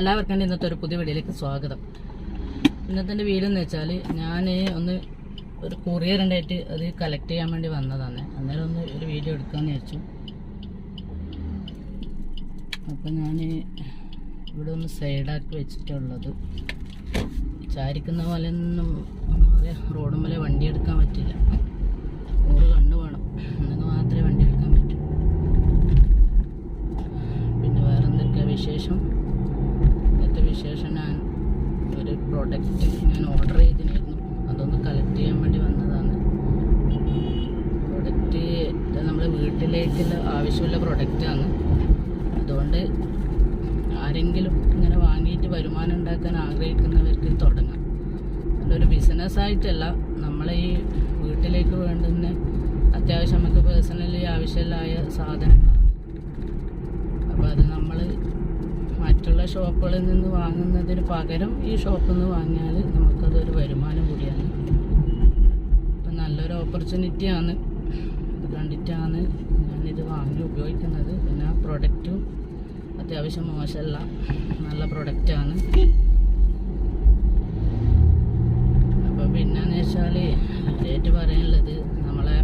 എല്ലാവർക്കും ഇന്നത്തെ ഒരു പുതിയ വീഡിയോയിലേക്ക് സ്വാഗതം. ഇന്നത്തെ എന്ന് വെച്ചാൽ ഞാൻ ഒന്ന് ഒരു കൊറിയർ ഉണ്ടായിട്ട് അത് കളക്ട് ചെയ്യാൻ വേണ്ടി വന്നതാണ്. അന്നേരം ഒന്ന് ഒരു വീഡിയോ എടുക്കാമെന്ന് വിചാരിച്ചു. അപ്പം ഞാൻ ഇവിടെ ഒന്ന് സൈഡാക്കി വെച്ചിട്ടുള്ളത്. ചാരിക്കുന്ന പോലെ ഒന്നും റോഡ് മേലെ വണ്ടി എടുക്കാൻ പറ്റില്ല. ഒരു കണ്ണ് വേണം. എന്നെങ്കിൽ മാത്രമേ വണ്ടി എടുക്കാൻ പറ്റൂ. പിന്നെ വേറെ എന്തൊക്കെയാണ് വിശേഷം ഇന്നത്തെ വിശേഷം ഞാൻ ഒരു പ്രോഡക്റ്റ് ഞാൻ ഓർഡർ ചെയ്തിരുന്നു. അതൊന്ന് കളക്ട് ചെയ്യാൻ വേണ്ടി വന്നതാണ്. പ്രോഡക്റ്റ് ഇത് നമ്മുടെ വീട്ടിലേക്കുള്ള ആവശ്യമുള്ള പ്രൊഡക്റ്റാണ് അതുകൊണ്ട് ആരെങ്കിലും ഇങ്ങനെ വാങ്ങിയിട്ട് വരുമാനം ഉണ്ടാക്കാൻ ആഗ്രഹിക്കുന്നവർക്ക് തുടങ്ങാം. അതൊരു ബിസിനസ്സായിട്ടല്ല നമ്മളെ ഈ വീട്ടിലേക്ക് വേണ്ടുന്ന അത്യാവശ്യം നമുക്ക് പേഴ്സണലി ആവശ്യമുള്ളതായ സാധനങ്ങളാണ് അപ്പോൾ അത് നമ്മൾ മറ്റുള്ള ഷോപ്പുകളിൽ നിന്ന് വാങ്ങുന്നതിന് പകരം ഈ ഷോപ്പിൽ നിന്ന് വാങ്ങിയാൽ നമുക്കതൊരു വരുമാനം കൂടിയാണ്. അപ്പം നല്ലൊരു ഓപ്പർച്യൂണിറ്റിയാണ് ആണ്. കണ്ടിട്ടാണ് ഞാനിത് വാങ്ങി ഉപയോഗിക്കുന്നത്. പിന്നെ ആ പ്രൊഡക്റ്റും അത്യാവശ്യം മോശമല്ല. നല്ല പ്രൊഡക്റ്റാണ് അപ്പോൾ പിന്നെന്ന് വെച്ചാൽ ആദ്യമായിട്ട് പറയാനുള്ളത് നമ്മളെ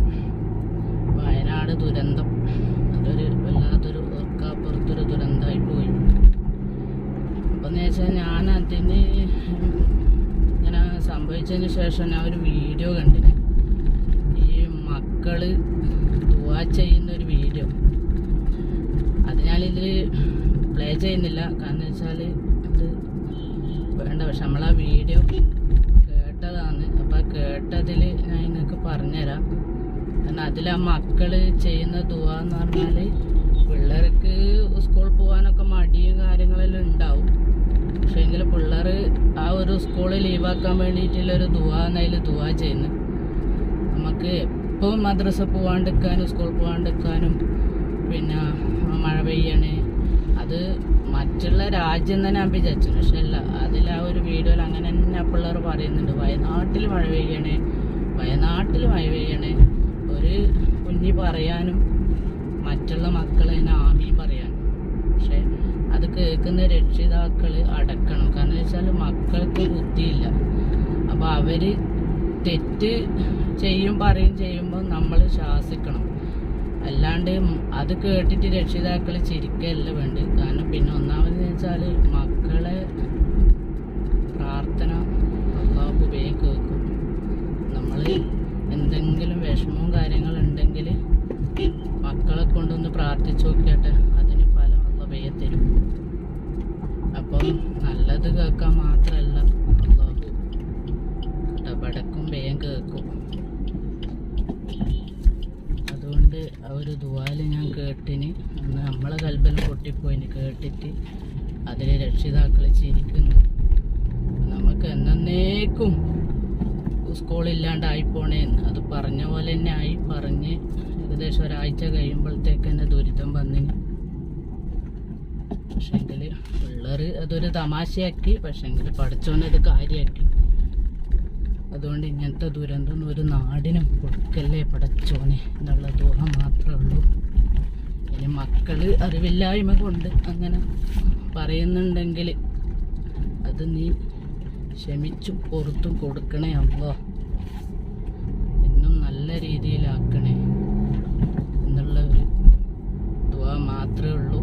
വയനാട് ദുരന്തം അതൊരു വല്ലാത്തൊരു ഓർക്കാപ്പുറത്തൊരു ദുരന്തമായി പോയി അപ്പം എന്ന് വെച്ചാൽ ഞാൻ അതിന് ഇങ്ങനെ സംഭവിച്ചതിന് ശേഷം ഞാൻ ഒരു വീഡിയോ കണ്ടിന്. ഈ മക്കൾ ദുവാ ചെയ്യുന്ന ഒരു വീഡിയോ അത് ഞാനിതിൽ പ്ലേ ചെയ്യുന്നില്ല. കാരണം വെച്ചാൽ ഇത് വേണ്ട. പക്ഷെ നമ്മൾ ആ വീഡിയോ കേട്ടതാണ്. അപ്പം ആ കേട്ടതിൽ ഞാൻ നിങ്ങൾക്ക് പറഞ്ഞുതരാം കാരണം അതിൽ ആ മക്കൾ ചെയ്യുന്ന ദുവാ എന്ന് പറഞ്ഞാൽ പിള്ളേർക്ക് സ്കൂളിൽ പോകാനൊക്കെ മടിയും കാര്യങ്ങളെല്ലാം ഉണ്ടാവും. പക്ഷേ എങ്കിൽ പിള്ളേർ ആ ഒരു സ്കൂൾ ലീവാക്കാൻ വേണ്ടിയിട്ടുള്ളൊരു ദുവാ എന്നതിൽ ദുവാ ചെയ്യുന്നു. നമുക്ക് എപ്പോൾ മദ്രസ പോവാണ്ടിരിക്കാനും സ്കൂൾ പോവാണ്ടിരിക്കാനും പിന്നെ മഴ പെയ്യാണ്. അത് മറ്റുള്ള രാജ്യം തന്നെ ഞാൻ വിചാരിച്ചു പക്ഷെ അല്ല അതിൽ ആ ഒരു വീഡിയോയിൽ അങ്ങനെ തന്നെ പിള്ളേർ പറയുന്നുണ്ട്. വയനാട്ടിൽ മഴ പെയ്യണേ. വയനാട്ടിൽ മഴ പെയ്യണേ. ഒരു കുഞ്ഞി പറയാനും മറ്റുള്ള മക്കളെ തന്നെ ആമി പറയാനും. പക്ഷെ അത് കേൾക്കുന്ന രക്ഷിതാക്കൾ അടക്കണം കാരണം വെച്ചാൽ മക്കൾക്ക് ബുദ്ധിയില്ല അപ്പോൾ അവർ തെറ്റ് ചെയ്യും പറയും ചെയ്യുമ്പോൾ നമ്മൾ ശാസിക്കണം. അല്ലാണ്ട് അത് കേട്ടിട്ട് രക്ഷിതാക്കൾ ചിരിക്കല്ല വേണ്ടത്. കാരണം പിന്നെ ഒന്നാമത് വെച്ചാൽ മക്കളെ പ്രാർത്ഥന അള്ളാഹു വേഗം നമ്മൾ എന്തെങ്കിലും വിഷമവും കാര്യങ്ങളുണ്ടെങ്കിൽ മക്കളെ കൊണ്ടൊന്ന് പ്രാർത്ഥിച്ചു നോക്കിയാട്ടെ അതിന് ഫലം അള്ള വേഗം തരും. അപ്പം നല്ലത് കേൾക്കാൻ മാത്രമല്ല വേഗം കേൾക്കും അതുകൊണ്ട് ആ ഒരു ദുവാൽ ഞാൻ കേട്ടിന്. അന്ന് നമ്മളെ കൽബലം പൊട്ടിപ്പോയിന്. കേട്ടിട്ട് അതിൽ രക്ഷിതാക്കൾ ചിരിക്കുന്നു. നമുക്ക് എന്നേക്കും സ്കൂളില്ലാണ്ടായി പോണേന്ന് അത് പറഞ്ഞ പോലെ തന്നെ ആയി പറഞ്ഞ് ഏകദേശം ഒരാഴ്ച കഴിയുമ്പോഴത്തേക്ക് തന്നെ ദുരിതം വന്നിന്. പക്ഷെങ്കിൽ പിള്ളേർ അതൊരു തമാശയാക്കി. പക്ഷെങ്കിൽ പഠിച്ചോനത് കാര്യമാക്കി അതുകൊണ്ട് ഇങ്ങനത്തെ ദുരന്തം ഒരു നാടിനും കൊടുക്കല്ലേ പടച്ചോനെ എന്നുള്ള ദുഃഖ മാത്രമേ ഉള്ളൂ. ഇനി മക്കൾ അറിവില്ലായ്മ കൊണ്ട് അങ്ങനെ പറയുന്നുണ്ടെങ്കിൽ അത് നീ ക്ഷമിച്ചും പുറത്തും കൊടുക്കണേ അല്ലോ എന്നും നല്ല രീതിയിലാക്കണേ എന്നുള്ള ഒരു ദുവ മാത്രമേ ഉള്ളൂ.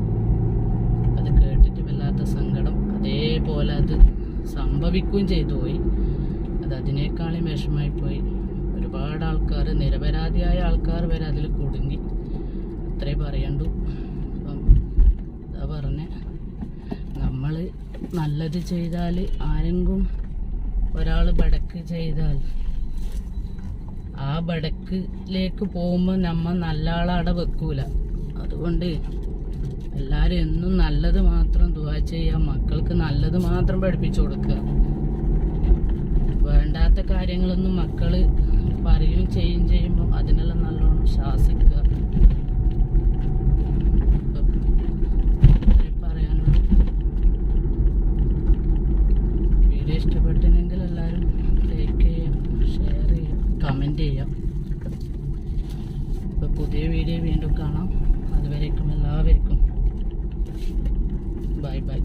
അത് കേട്ടിട്ട് വല്ലാത്ത സങ്കടം അതേപോലെ അത് സംഭവിക്കുകയും ചെയ്തു പോയി. അതിനേക്കാളും വിഷമായി പോയി. ഒരുപാട് ആൾക്കാർ നിരപരാധിയായ ആൾക്കാർ വരെ അതിൽ കുടുങ്ങി. അത്രേ പറയണ്ടു. അപ്പം അതാ പറഞ്ഞ. നമ്മൾ നല്ലത് ചെയ്താൽ ആരെങ്കിലും ഒരാൾ ബടക്ക് ചെയ്താൽ ആ ബടക്കിലേക്ക് പോകുമ്പോൾ നമ്മൾ നല്ല ആളവിടെ വെക്കൂല. അതുകൊണ്ട് എല്ലാവരും എന്നും നല്ലത് മാത്രം ദുവാ ചെയ്യുക മക്കൾക്ക് നല്ലത് മാത്രം പഠിപ്പിച്ചു കൊടുക്കുക വേണ്ടാത്ത കാര്യങ്ങളൊന്നും മക്കൾ പറയുകയും ചെയ്യും ചെയ്യുമ്പോൾ അതിനെല്ലാം നല്ലോണം ശാസിക്കുക പറയാനുള്ളൂ. വീഡിയോ എല്ലാവരും ലൈക്ക് ചെയ്യാം ഷെയർ ചെയ്യാം കമന്റ് ചെയ്യാം. ഇപ്പോൾ പുതിയ വീഡിയോ വീണ്ടും കാണാം. അതുവരേക്കും എല്ലാവർക്കും. Bye bye